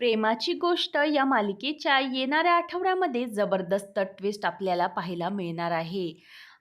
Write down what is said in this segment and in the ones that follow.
प्रेमाची गोष्ट या मालिकेच्या येणाऱ्या आठवड्यामध्ये जबरदस्त ट्विस्ट आपल्याला पाहायला मिळणार आहे.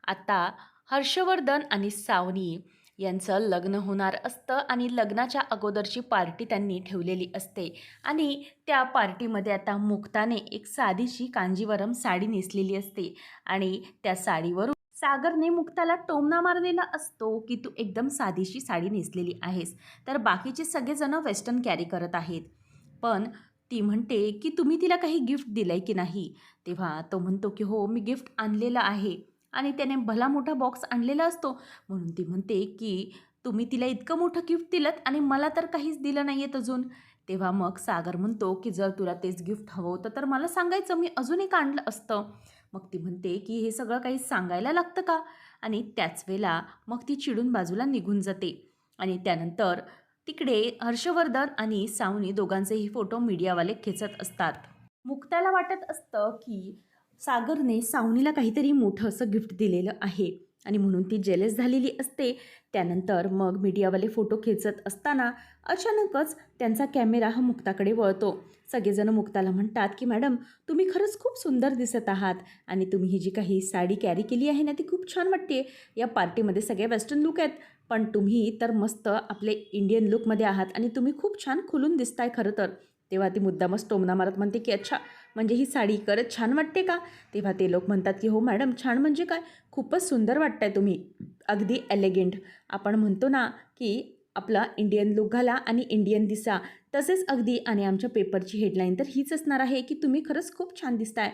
आता हर्षवर्धन आणि सावनी यांचं लग्न होणार असतं आणि लग्नाच्या अगोदरची पार्टी त्यांनी ठेवलेली असते. आणि त्या पार्टीमध्ये आता मुक्ताने एक साधीशी कांजीवरम साडी नेसलेली असते आणि त्या साडीवरून सागरने मुक्ताला टोमना मारलेला असतो की तू एकदम साधीशी साडी नेसलेली आहेस. तर बाकीचे सगळेजण वेस्टर्न कॅरी करत आहेत. पण ती म्हणते की तुम्ही तिला काही गिफ्ट दिलं आहे की नाही? तेव्हा तो म्हणतो की हो मी गिफ्ट आणलेलं आहे. आणि त्याने भला मोठा बॉक्स आणलेला असतो. म्हणून ती म्हणते की तुम्ही तिला इतकं मोठं गिफ्ट दिलं आणि मला तर काहीच दिलं नाही आहेत अजून. तेव्हा मग सागर म्हणतो की जर तुला तेच गिफ्ट हवं होतं तर मला सांगायचं मी अजून एक आणलं असतं. मग ती म्हणते की हे सगळं काही सांगायला लागतं का? आणि त्याच वेळेला मग ती चिडून बाजूला निघून जाते. आणि त्यानंतर तिकडे हर्षवर्धन आणि सावनी दोघांचेही फोटो मीडियावाले खेचत असतात. मुक्ताला वाटत असतं की सागरने सावनीला काहीतरी मोठं असं गिफ्ट दिलेलं आहे आणि म्हणून ती जेलेस झालेली असते. त्यानंतर मग मीडियावाले फोटो खेचत असताना अचानकच त्यांचा कॅमेरा हा मुक्ताकडे वळतो. सगळेजण मुक्ताला म्हणतात की मॅडम तुम्ही खरंच खूप सुंदर दिसत आहात आणि तुम्ही ही जी काही साडी कॅरी केली आहे ना ती खूप छान वाटते या पार्टीमध्ये सगळे वेस्टर्न लुक आहेत. पण तुम्ही तर मस्त आपले इंडियन लुकमध्ये आहात आणि तुम्ही खूप छान खुलून दिसताय खरं तर. तेव्हा ती मुद्दामच टोमना मारत म्हणते की अच्छा म्हणजे ही साडी करत छान वाटते का? तेव्हा ते लोक म्हणतात की हो मॅडम छान म्हणजे काय? खूपच सुंदर वाटताय तुम्ही. अगदी एलिगेंट आपण म्हणतो ना की आपला इंडियन लुक घाला आणि इंडियन दिसा. तसेच अगदी आणि आमच्या पेपरची हेडलाईन तर हीच असणार आहे की तुम्ही खरंच खूप छान दिसताय.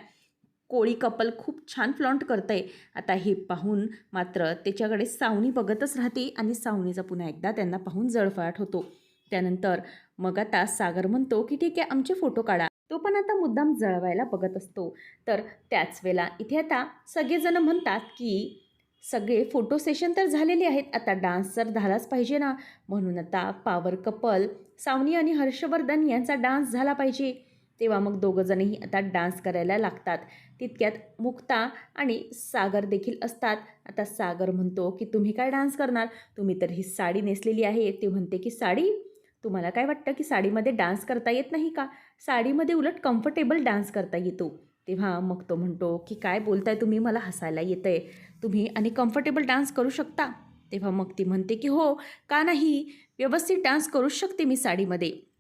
कोळी कपल खूप छान फ्लॉन्ट करतंय. आता हे पाहून मात्र त्याच्याकडे सावनी बघतच राहते आणि सावनीचा पुन्हा एकदा त्यांना पाहून जळफळाट होतो. त्यानंतर मग आता सागर म्हणतो की ठीक आहे आमचे फोटो काढा. तो पण आता मुद्दाम जळवायला बघत असतो. तर त्याच वेळेला इथे आता सगळेजण म्हणतात की सगळे फोटो सेशन तर झालेले आहेत आता डान्स तर झालाच पाहिजे ना. म्हणून आता पावर कपल सावनी आणि हर्षवर्धन यांचा डान्स झाला पाहिजे. तेव्हा मग दोघंजणही आता डान्स करायला लागतात. तितक्यात मुक्ता आणि सागर देखील असतात. आता सागर म्हणतो की तुम्ही काय डान्स करणार? तुम्ही तर ही साडी नेसलेली आहे. ती म्हणते की साडी? तुम्हाला काय वाटतं की साडीमध्ये डान्स करता येत नाही का? साडीमध्ये उलट कम्फर्टेबल डान्स करता येतो. तेव्हा मग तो म्हणतो की काय बोलताय तुम्ही? मला हसायला येतं आहे तुम्ही आणि कम्फर्टेबल डान्स करू शकता. तेव्हा मग ती म्हणते की हो का नाही? व्यवस्थित डान्स करूच शकते मी साडीमध्ये.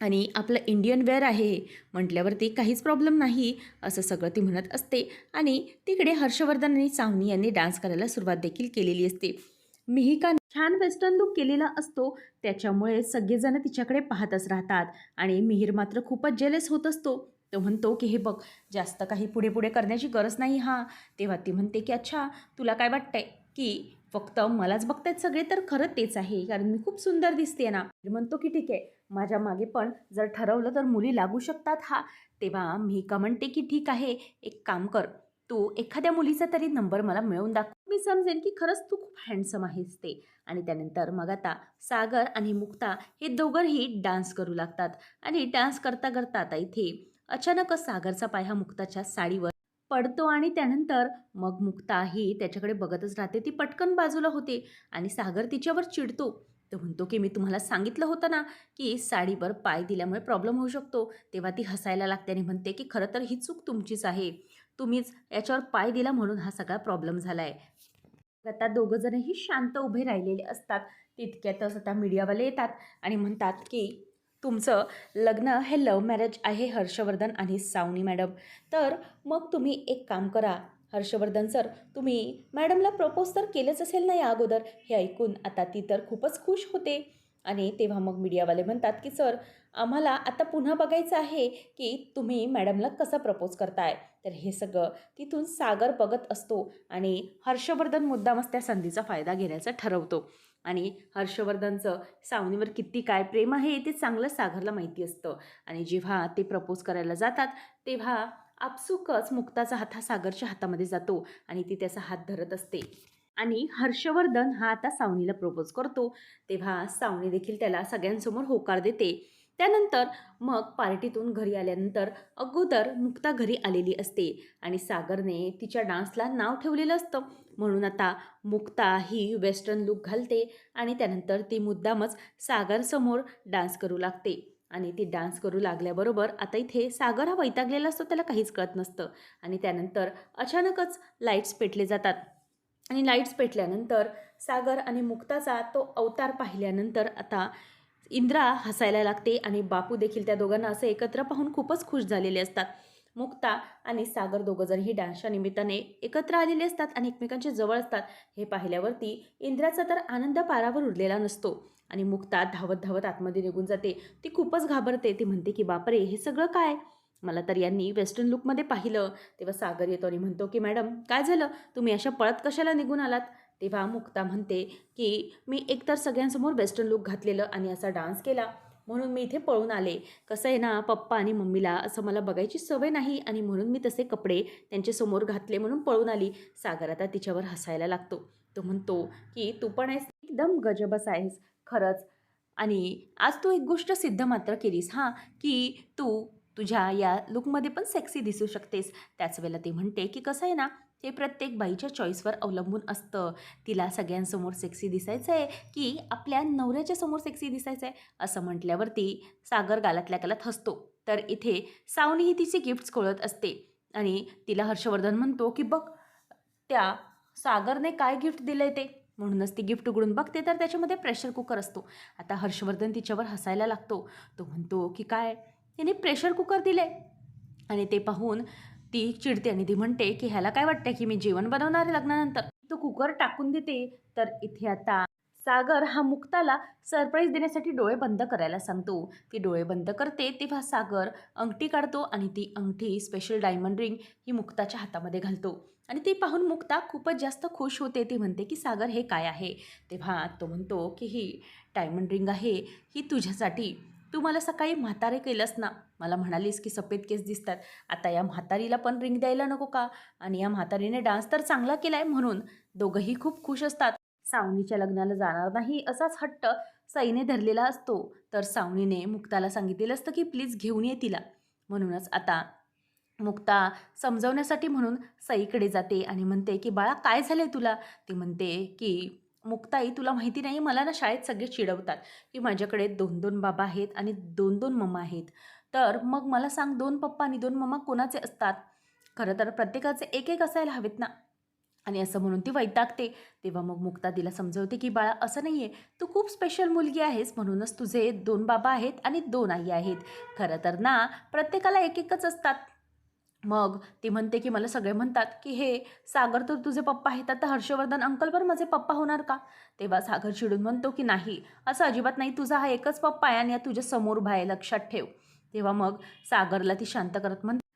आणि आपलं इंडियन वेअर आहे म्हटल्यावरती काहीच प्रॉब्लेम नाही असं सगळं ती म्हणत असते. आणि तिकडे हर्षवर्धन आणि सावनी यांनी डान्स करायला सुरुवात देखील केलेली असते. मिहिका छान वेस्टर्न लुक केलेला असतो त्याच्यामुळे सगळेजण तिच्याकडे पाहतच राहतात आणि मिहीर मात्र खूपच जेलेस होत असतो. तो म्हणतो की हे बघ जास्त काही पुढे पुढे करण्याची गरज नाही हां. तेव्हा ती म्हणते की अच्छा तुला काय वाटतंय की फक्त मलाच बघतायत सगळे तर खरं तेच आहे कारण मी खूप सुंदर दिसते ना. मी म्हणतो की ठीक आहे माझ्या मागे पण जर ठरवलं तर मुली लागू शकतात हा. तेव्हा मी का म्हणते की ठीक आहे एक काम कर. तू एखाद्या मुलीचा तरी नंबर मला मिळवून दाखव. मी समजेन की खरंच तू खूप हँडसम आहेस ते. आणि त्यानंतर मग आता सागर आणि मुक्ता हे दोघंही डान्स करू लागतात. आणि डान्स करता करता आता इथे अचानकच सागरचा पाय हा मुक्ताच्या साडीवर पडतो आणि त्यानंतर मग मुक्ता ही त्याच्याकडे बघतच राहते. ती पटकन बाजूला होते आणि सागर तिच्यावर चिडतो. तो म्हणतो की मी तुम्हाला सांगितलं होतं ना की साडीवर पाय दिल्यामुळे प्रॉब्लेम होऊ शकतो. तेव्हा ती हसायला लागते आणि म्हणते की खरं तर ही चूक तुमचीच आहे. तुम्हीच याच्यावर पाय दिला म्हणून हा सगळा प्रॉब्लेम झाला आहे आता दोघंजणही शांत उभे राहिलेले असतात. तितक्यातच आता मीडियावाले येतात आणि म्हणतात की तुमचं लग्न हे लव्ह मॅरेज आहे हर्षवर्धन आणि सावनी मॅडम तर मग तुम्ही एक काम करा हर्षवर्धन सर तुम्ही मॅडमला प्रपोज तर केलंच असेल ना या अगोदर? हे ऐकून आता ती तर खूपच खुश होते. आणि तेव्हा मग मीडियावाले म्हणतात की सर आम्हाला आता पुन्हा बघायचं आहे की तुम्ही मॅडमला कसं प्रपोज करताय? तर हे सगळं तिथून सागर बघत असतो आणि हर्षवर्धन मुद्दामच त्या संधीचा फायदा घेण्याचा ठरवतो. आणि हर्षवर्धनचं सावनीवर किती काय प्रेम आहे ते चांगलं सागरला माहिती असतं. आणि जेव्हा ते प्रपोज करायला जातात तेव्हा आपसुकच मुक्ताचा हात हा सागरच्या हातामध्ये जातो आणि ती त्याचा हात धरत असते. आणि हर्षवर्धन हा आता सावनीला प्रपोज करतो तेव्हा सावनी देखील त्याला सगळ्यांसमोर होकार देते. त्यानंतर मग पार्टीतून घरी आल्यानंतर अगोदर मुक्ता घरी आलेली असते आणि सागरने तिच्या डान्सला नाव ठेवलेलं असतं. म्हणून आता मुक्ता ही वेस्टर्न लुक घालते आणि त्यानंतर ती मुद्दामच सागरसमोर डान्स करू लागते. आणि ती डान्स करू लागल्याबरोबर आता इथे सागर हा वैतागलेला असतो त्याला काहीच कळत नसतं. आणि त्यानंतर अचानकच लाईट्स पेटले जातात. आणि लाईट्स पेटल्यानंतर सागर आणि मुक्ताचा तो अवतार पाहिल्यानंतर आता इंद्रा हसायला लागते आणि बापू देखील त्या दोघांना असं एकत्र पाहून खूपच खुश झालेले असतात. मुक्ता आणि सागर दोघं जण डान्सच्या निमित्ताने एकत्र आलेले असतात आणि एकमेकांच्या जवळ असतात. हे पाहिल्यावरती इंद्राचा तर आनंद पारावर उरलेला नसतो आणि मुक्ता धावत धावत आतमध्ये निघून जाते. ती खूपच घाबरते. ती म्हणते की बापरे हे सगळं काय? मला तर यांनी वेस्टर्न लुकमध्ये पाहिलं. तेव्हा सागर येतो आणि म्हणतो की मॅडम काय झालं? तुम्ही अशा पळत कशाला निघून आलात? तेव्हा मुक्ता म्हणते की मी एकतर सगळ्यांसमोर वेस्टर्न लुक घातलेलं आणि असा डान्स केला. म्हणून मी इथे पळून आले. कसं आहे ना पप्पा आणि मम्मीला असं मला बघायची सवय नाही आणि म्हणून मी तसे कपडे त्यांच्यासमोर घातले म्हणून पळून आली. सागर आता तिच्यावर हसायला लागतो. तो म्हणतो की तू पण आहेस एकदम गजबस आहेस. खरंच. आणि आज तू एक गोष्ट सिद्ध मात्र केलीस हां की तू तुझ्या या लुकमध्ये पण सेक्सी दिसू शकतेस. त्याच वेळेला ती म्हणते की कसं आहे ना हे प्रत्येक बाईच्या चॉईसवर अवलंबून असतं. तिला सगळ्यांसमोर सेक्सी दिसायचं आहे की आपल्या नवऱ्याच्या समोर सेक्सी दिसायचं आहे असं म्हटल्यावरती सागर गालातल्या गालात हसतो. तर इथे सावनी ही तिचे गिफ्ट्स खोळत असते आणि तिला हर्षवर्धन म्हणतो की बघ त्या सागरने काय गिफ्ट दिलं ते? म्हणूनच ती गिफ्ट उघडून बघते तर त्याच्यामध्ये प्रेशर कुकर असतो. आता हर्षवर्धन तिच्यावर हसायला लागतो. तो म्हणतो की काय? तिने प्रेशर कुकर दिले आणि ते पाहून ती चिडते आणि ती म्हणते की ह्याला काय वाटतं की मी जेवण बनवणार आहे लग्नानंतर? तो कुकर टाकून देते. तर इथे आता सागर हा मुक्ताला सरप्राईज देण्यासाठी डोळे बंद करायला सांगतो. ती डोळे बंद करते तेव्हा सागर अंगठी काढतो आणि ती अंगठी स्पेशल डायमंड रिंग ही मुक्ताच्या हातामध्ये घालतो. आणि ती पाहून मुक्ता खूपच जास्त खुश होते. ती म्हणते की सागर हे काय आहे? तेव्हा तो म्हणतो की ही डायमंड रिंग आहे. ही तुझ्यासाठी. तू मला सकाळी म्हातारे केलंस ना मला म्हणालीस की सफेद केस दिसतात. आता या म्हातारीला पण रिंग द्यायला नको का? आणि या म्हातारीने डान्स तर चांगला केला आहे म्हणून. दोघंही खूप खुश असतात. सावनीच्या लग्नाला जाणार नाही असाच हट्ट सईने धरलेला असतो. तर सावनीने मुक्ताला सांगितलेलं असतं की प्लीज घेऊन ये तिला. म्हणूनच आता मुक्ता समजवण्यासाठी म्हणून सईकडे जाते आणि म्हणते की बाळा काय झालं आहे तुला? ती म्हणते की मुक्ताई तुला माहिती नाही मला ना शाळेत सगळे चिडवतात की माझ्याकडे दोन दोन बाबा आहेत आणि दोन दोन मम्मा आहेत. तर मग मला सांग दोन पप्पा आणि दोन मम्मा कोणाचे असतात? खरं तर प्रत्येकाचे एक एक असायला हवेत ना. आणि असं म्हणून ती वैतागते. तेव्हा मग मुक्ता तिला समजवते की बाळा असं नाही आहे तू खूप स्पेशल मुलगी आहेस. म्हणूनच तुझे दोन बाबा आहेत आणि दोन आई आहेत. खरं तर ना प्रत्येकाला एक एकच असतात. मग ती म्हणते की मला सगळे म्हणतात की हे सागर तर तुझे पप्पा आहेत. आता हर्षवर्धन अंकल पण माझे पप्पा होणार का? तेव्हा सागर चिडून म्हणतो की नाही. असं अजिबात नाही. तुझा हा एकच पप्पा आहे आणि या तुझ्या समोर उभा लक्षात ठेव. तेव्हा मग सागरला ती शांत करत म्हणते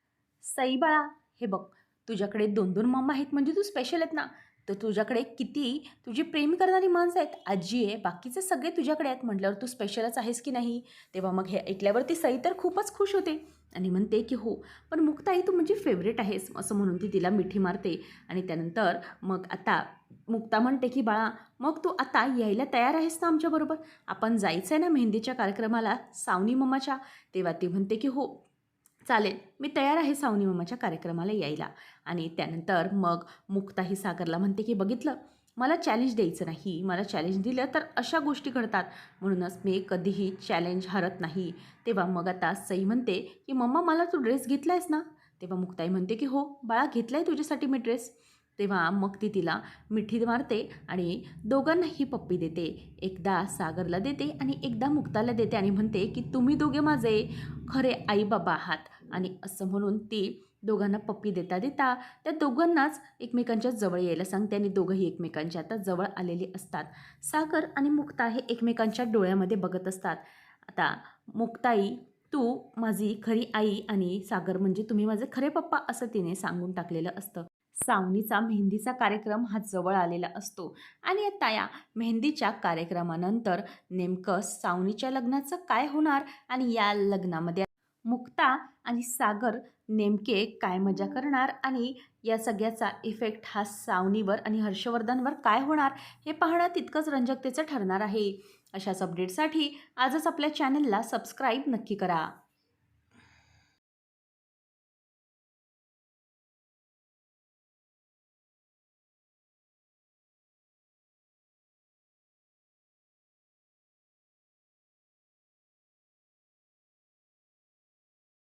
सई बाळा हे बघ. तुझ्याकडे दोन दोन मम्मा आहेत. म्हणजे तू स्पेशल आहेत ना? तर तुझ्याकडे किती तुझी प्रेम करणारी माणसं आहेत. आजी आहे. बाकीचे सगळे तुझ्याकडे आहेत. म्हटल्यावर तू स्पेशलच आहेस की नाही? तेव्हा मग हे ऐकल्यावर ती सई तर खूपच खुश होते. आणि म्हणते की हो पण मुक्ताई तू म्हणजे फेवरेट आहेस असं म्हणून ती तिला मिठी मारते. आणि त्यानंतर मग आता मुक्ता म्हणते की बाळा मग तू आता यायला तयार आहेस ना आमच्याबरोबर आपण जायचं आहे ना मेहंदीच्या कार्यक्रमाला सावनी मम्माच्या तेव्हा ती म्हणते की हो चालेल मी तयार आहे सावनी मम्माच्या कार्यक्रमाला यायला. आणि त्यानंतर मग मुक्ताही सागरला म्हणते की बघितलं मला चॅलेंज द्यायचं नाही मला चॅलेंज दिलं तर अशा गोष्टी घडतात. म्हणूनच मी कधीही चॅलेंज हरत नाही. तेव्हा मग आता सई म्हणते की मम्मा मला तू ड्रेस घेतला आहेस ना? तेव्हा मुक्ताई म्हणते की हो बाळा घेतला आहे तुझ्यासाठी मी ड्रेस तेव्हा मग ती तिला मिठी मारते आणि दोघांनाही पप्पी देते. एकदा सागरला देते आणि एकदा मुक्ताला देते आणि म्हणते की तुम्ही दोघे माझे खरे आई बाबा आहात. आणि असं म्हणून ती दोघांना पप्पी देता देता त्या दोघांनाच एकमेकांच्या जवळ यायला सांगते आणि दोघंही एकमेकांच्या आता जवळ आलेले असतात. सागर आणि मुक्ता हे एकमेकांच्या डोळ्यामध्ये बघत असतात. आता मुक्ताई तू माझी खरी आई आणि सागर म्हणजे तुम्ही माझे खरे पप्पा असं तिने सांगून टाकलेलं असतं. सावनीचा मेहंदीचा कार्यक्रम हा जवळ आलेला असतो आणि आता या मेहंदीच्या कार्यक्रमानंतर नेमकं सावनीच्या लग्नाचं काय होणार आणि या लग्नामध्ये मुक्ता आणि सागर नेमके काय मजा करणार आणि या सगळ्याचा इफेक्ट हा सावनीवर आणि हर्षवर्धनवर काय होणार हे पाहणं तितकंच रंजकतेचं ठरणार आहे. अशाच अपडेटसाठी आजच आपल्या चॅनलला सबस्क्राईब नक्की करा.